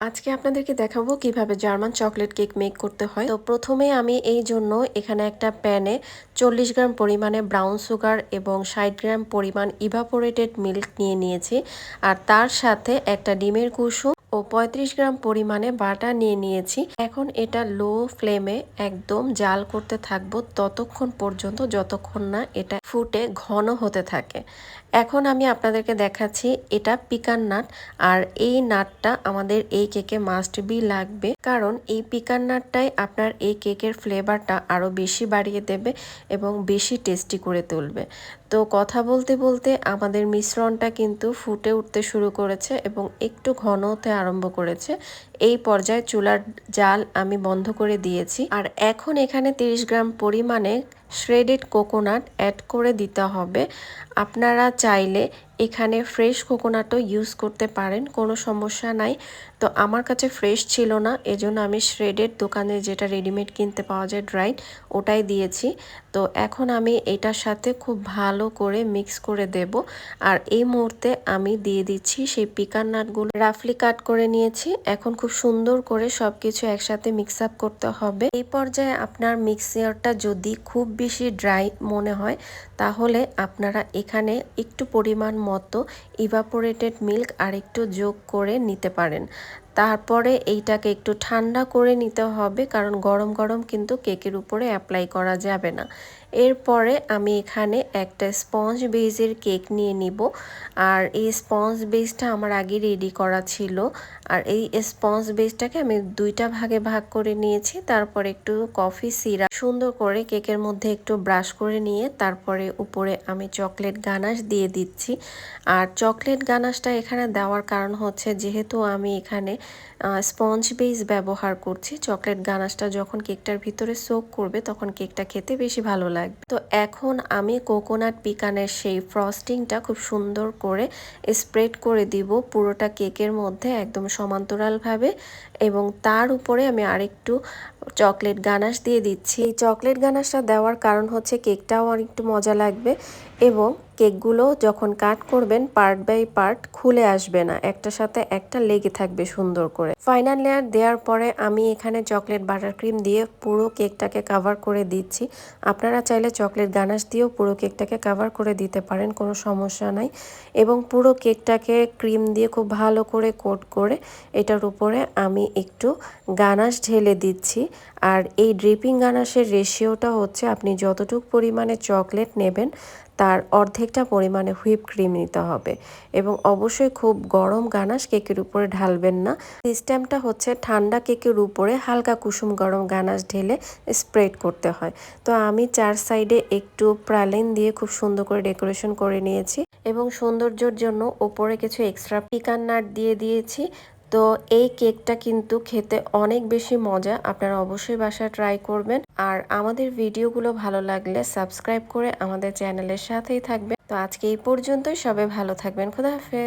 আজকে আপনাদেরকে দেখাবো কীভাবে জার্মান চকলেট কেক মেক করতে হয়। তো প্রথমে আমি এই জন্য এখানে একটা প্যানে চল্লিশ গ্রাম পরিমাণে ব্রাউন সুগার এবং ষাট গ্রাম পরিমাণ ইভাপোরেটেড মিল্ক নিয়ে নিয়েছি। আর তার সাথে একটা ডিমের কুসুম ও ৩৫ গ্রাম পরিমাণে বাটার নিয়ে নিয়েছি। এখন এটা লো ফ্লেমে একদম জাল করতে থাকব ততক্ষণ পর্যন্ত, যতক্ষণ না এটা ফুটে ঘন হতে থাকে। এখন আমি আপনাদেরকে দেখাচ্ছি এটা পিকান নাট। আর এই নাটটা আমাদের এই কেকে মাস্ট বি লাগবে। কারণ এই পিকান নাটটাই আপনার এই কেকের ফ্লেভারটা আরও বেশি বাড়িয়ে দেবে এবং বেশি টেস্টি করে তুলবে। তো কথা বলতে বলতে আমাদের মিশ্রণটা কিন্তু ফুটে উঠতে শুরু করেছে এবং একটু ঘন হতে আরম্ভ করেছে। এই পর্যায়ে চুলার জাল আমি বন্ধ করে দিয়েছি। আর এখন এখানে 30 গ্রাম পরিমাণে শ্রেডেড কোকোনাট অ্যাড করে দিতে হবে। আপনারা চাইলে এখানে ফ্রেশ কোকোনাটও ইউজ করতে পারেন, কোনো সমস্যা নাই। তো আমার কাছে ফ্রেশ ছিল না, এজন্য আমি শ্রেডেড দোকানে যেটা রেডিমেড কিনতে পাওয়া যায় ড্রাইড ওটাই দিয়েছি। তো এখন আমি এটার সাথে খুব ভালো করে মিক্স করে দেব। আর এই মুহূর্তে আমি দিয়ে দিচ্ছি সেই পিকার নাটগুলো রাফলি কাট করে নিয়েছি, এখন খুব সুন্দর করে সব কিছু একসাথে মিক্স আপ করতে হবে। এই পর্যায়ে আপনার মিক্সারটা যদি খুব বেশি ড্রাই মনে হয়, তাহলে আপনারা এখানে একটু পরিমাণ মতো ইভাপোরেটেড মিল্ক আরেকটু যোগ করে নিতে পারেন। তারপরে এইটাকে একটু ঠান্ডা করে নিতে হবে, কারণ গরম গরম কিন্তু কেকের উপরে অ্যাপ্লাই করা যাবে না। এরপরে আমি এখানে একটা স্পঞ্জ বেজের কেক নিয়ে নিব। আর এই স্পঞ্জ বেজটা আমার আগে রেডি করা ছিল। আর এই স্পঞ্জ বেজটাকে আমি দুইটা ভাগে ভাগ করে নিয়েছি। তারপর একটু কফি সিরাপ সুন্দর করে কেকের মধ্যে একটু ব্রাশ করে নিয়ে তারপরে উপরে আমি চকলেট গানাশ দিয়ে দিচ্ছি। আর চকলেট গানাশটা এখানে দেওয়ার কারণ হচ্ছে, যেহেতু আমি এখানে স্পঞ্জ বেস ব্যবহার করছি। চকলেট গানাশটা যখন কেকটার ভিতরে সোক করবে, তখন কেকটা খেতে বেশি ভালো লাগবে। তো এখন আমি কোকোনাট পিকানের সেই ফ্রস্টিংটা খুব সুন্দর করে স্প্রেড করে দিব পুরোটা কেকের মধ্যে একদম সমান্তরালভাবে এবং তার উপরে আমি আরেকটু চকলেট গানাশ দিয়ে দিচ্ছি। এই চকলেট গানাশটা দেওয়ার কারণ হচ্ছে কেকটাও অনেকটু মজা লাগবে এবং কেকগুলো যখন কাট করবেন পার্ট বাই পার্ট খুলে আসবে না একটা সাথে একটা লেগে থাকবে সুন্দর করে। ফাইনাল লেয়ার দেওয়ার পরে আমি এখানে চকলেট বাটার ক্রিম দিয়ে পুরো কেকটাকে কাভার করে দিচ্ছি। আপনারা চাইলে চকলেট গানাশ দিয়েও পুরো কেকটাকে কাভার করে দিতে পারেন, কোনো সমস্যা নাই। এবং পুরো কেকটাকে ক্রিম দিয়ে খুব ভালো করে কোট করে এটার উপরে আমি একটু গানাশ ঢেলে দিচ্ছি। আর এই ড্রিপিং গানাশের রেশিওটা হচ্ছে আপনি যতটুকু পরিমাণে চকলেট নেবেন তার অর্ধেকটা পরিমাণে হুইপ ক্রিম নিতে হবে এবং অবশ্যই খুব গরম গানাশ কেকের উপরে ঢালবেন না। সিস্টেমটা হচ্ছে ঠান্ডা কেকের উপরে হালকা কুসুম গরম গানাশ ঢেলে স্প্রেড করতে হয়। তো আমি চার সাইডে একটু প্রালিন দিয়ে খুব সুন্দর করে ডেকোরেশন করে নিয়েছি এবং সৌন্দর্যের জন্য ওপরে কিছু এক্সট্রা পিকান নাট দিয়ে দিয়েছি। তো এই কেকটা কিন্তু খেতে অনেক বেশি মজা। আপনারা অবশ্যই বাসা ট্রাই করবেন। আর আমাদের ভিডিওগুলো ভালো লাগলে সাবস্ক্রাইব করে আমাদের চ্যানেলের সাথেই থাকবেন। তো আজকে এই পর্যন্তই। সবাই ভালো থাকবেন। খুদা হাফেজ।